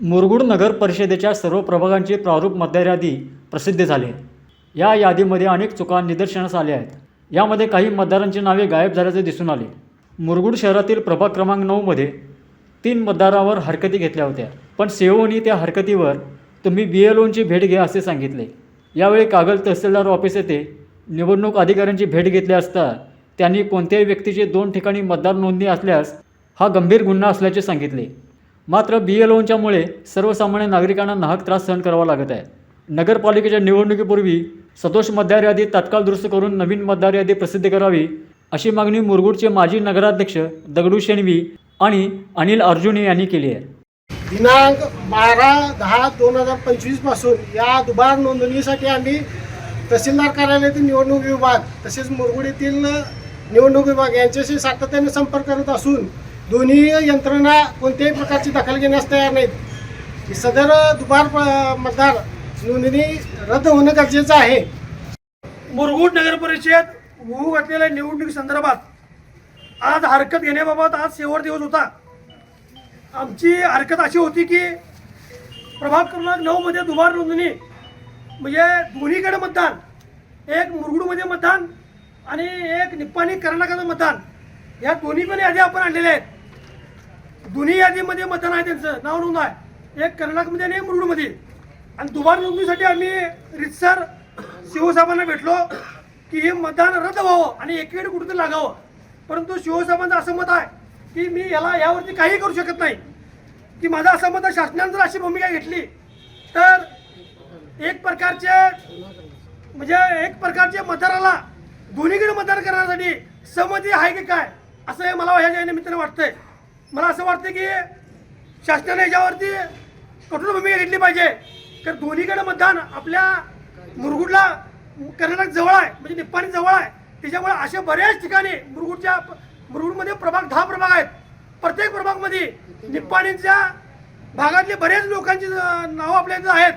मुरगुड नगर परिषदेच्या सर्व प्रभागांची प्रारूप मतदार यादी प्रसिद्ध झाली. या यादीमध्ये अनेक चुका निदर्शनास आल्या आहेत. यामध्ये काही मतदारांची नावे गायब झाल्याचे दिसून आले. मुरगुड शहरातील प्रभाग क्रमांक नऊमध्ये तीन मतदारावर हरकती घेतल्या होत्या. पण सेओनी त्या हरकतीवर तुम्ही बी एल ओनची भेट घ्या असे सांगितले. यावेळी कागल तहसीलदार ऑफिस येथे निवडणूक अधिकाऱ्यांची भेट घेतली असता त्यांनी कोणत्याही व्यक्तीचे दोन ठिकाणी मतदार नोंदणी असल्यास हा गंभीर गुन्हा असल्याचे सांगितले. मात्र बी एल ओंच्यामुळे सर्वसामान्य नागरिकांना नाहक त्रास सहन करावा लागत आहे. नगरपालिकेच्या निवडणुकीपूर्वी सदोष मतदार यादी तात्काळ दुरुस्त करून नवीन मतदार यादी प्रसिद्ध करावी अशी मागणी मुरगुडचे माजी नगराध्यक्ष दगडू शेणवी आणि अनिल अर्जुने यांनी केली आहे. दिनांक बारा दहा दोन हजार पंचवीसपासून या दुबार नोंदणीसाठी आम्ही तहसीलदार कार्यालयातील निवडणूक विभाग तसेच मुरगुड येथील निवडणूक विभाग यांच्याशी सातत्याने संपर्क करत असून दोन्ही यंत्रणा कोणत्याही प्रकारची दखल घेण्यास तयार नाहीत. सदर दुबार प- मतदार नोंदणी रद्द होणं गरजेचं आहे. मुरगुड नगर परिषद होऊ घातलेल्या निवडणुकी संदर्भात आज हरकत घेण्याबाबत आज शेवट दिवस होता. आमची हरकत अशी होती की प्रभाग क्रमांक नऊमध्ये दुबार नोंदणी म्हणजे दोन्हीकडे मतदान एक मुरगुडमध्ये मतदान आणि एक निप्पाणी कर्नाटकाचं मतदान. या दोन्ही पण यादी आपण आणलेल्या आहेत. दोन्ही यादीमध्ये मतदान आहे त्यांचं. नाव नोंद आहे. एक कर्नाटकमध्ये आणि एक मुरुडमध्ये. आणि दुबार नोंदणीसाठी आम्ही रितसर शिवसाहेबांना भेटलो की हे मतदान रद्द व्हावं आणि एकीकडे कुठेतरी लागावं. परंतु शिवसाहेबांचं असं मत आहे की मी याला यावरती काही करू शकत नाही. की माझं असं मत आहे शासनानं जर अशी भूमिका घेतली तर एक प्रकारचे म्हणजे एक प्रकारचे मतदाराला दोन्हीकडे मतदान करण्यासाठी सहमती आहे की काय असं हे मला ह्या निमित्तानं वाटतंय. मला असं वाटतं की शासनाने याच्यावरती कठोर भूमिका घेतली पाहिजे. तर दोन्हीकडे मतदान आपल्या मुरगुडला कर्नाटक जवळ आहे. म्हणजे निप्पाणी जवळ आहे. त्याच्यामुळे अशा बऱ्याच ठिकाणी मुरगुडच्या मुरगुडमध्ये प्रभाग दहा प्रभाग आहेत. प्रत्येक प्रभागमध्ये निप्पाणींच्या भागातले बरेच लोकांची नावं आपल्या इथं आहेत.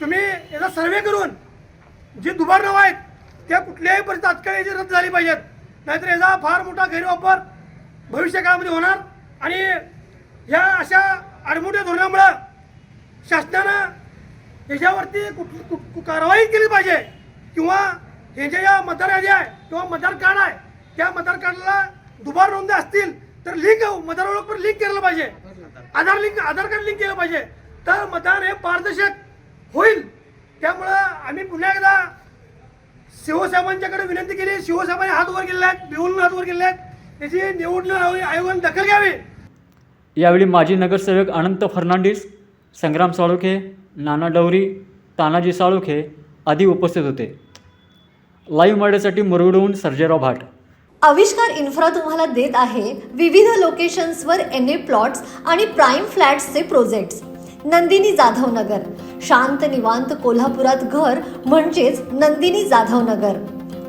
तुम्ही याचा सर्वे करून जी दुबार नावं आहेत त्या कुठल्याही परिस्थिती तात्काळ याची रद्द झाली पाहिजेत. नाहीतर याचा फार मोठा गैरवापर भविष्यकाळामध्ये होणार. आणि ह्या अशा आडमोठ्या धोरणामुळं शासनानं याच्यावरती कुठ- कु- कारवाई केली पाहिजे. किंवा ह्याच्या ज्या मतदार यादी आहे किंवा मतदार कार्ड आहे त्या मतदार कार्डला दुबार नोंदी असतील तर लिंक मतदार ओळखपत्र लिंक केलं पाहिजे. Aadhaar link Aadhaar card link केलं पाहिजे. तर मतदान हे पारदर्शक होईल. त्यामुळं आम्ही पुन्हा एकदा शिवसाहेबांच्याकडे विनंती केली. शिवसाहेबांनी हात वर केले आहेत बिहून हात वर केले आहेत. त्याची निवडणूक आयोग- आयोगाने दखल घ्यावी. यावेळी माजी नगरसेवक अनंत फर्नांडिस संग्राम साळुखे नाना डवरी तानाजी साळुखे आदी उपस्थित होते. लाईव्ह मराठीसाठी मुरगुडहून सर्जेराव भाट. आविष्कार इन्फ्रा तुम्हाला देत आहे विविध लोकेशन्सवर एन ए प्लॉट्स आणि प्राईम फ्लॅट्सचे प्रोजेक्ट्स नंदिनी जाधव नगर शांत निवांत कोल्हापुरात घर म्हणजेच नंदिनी जाधव नगर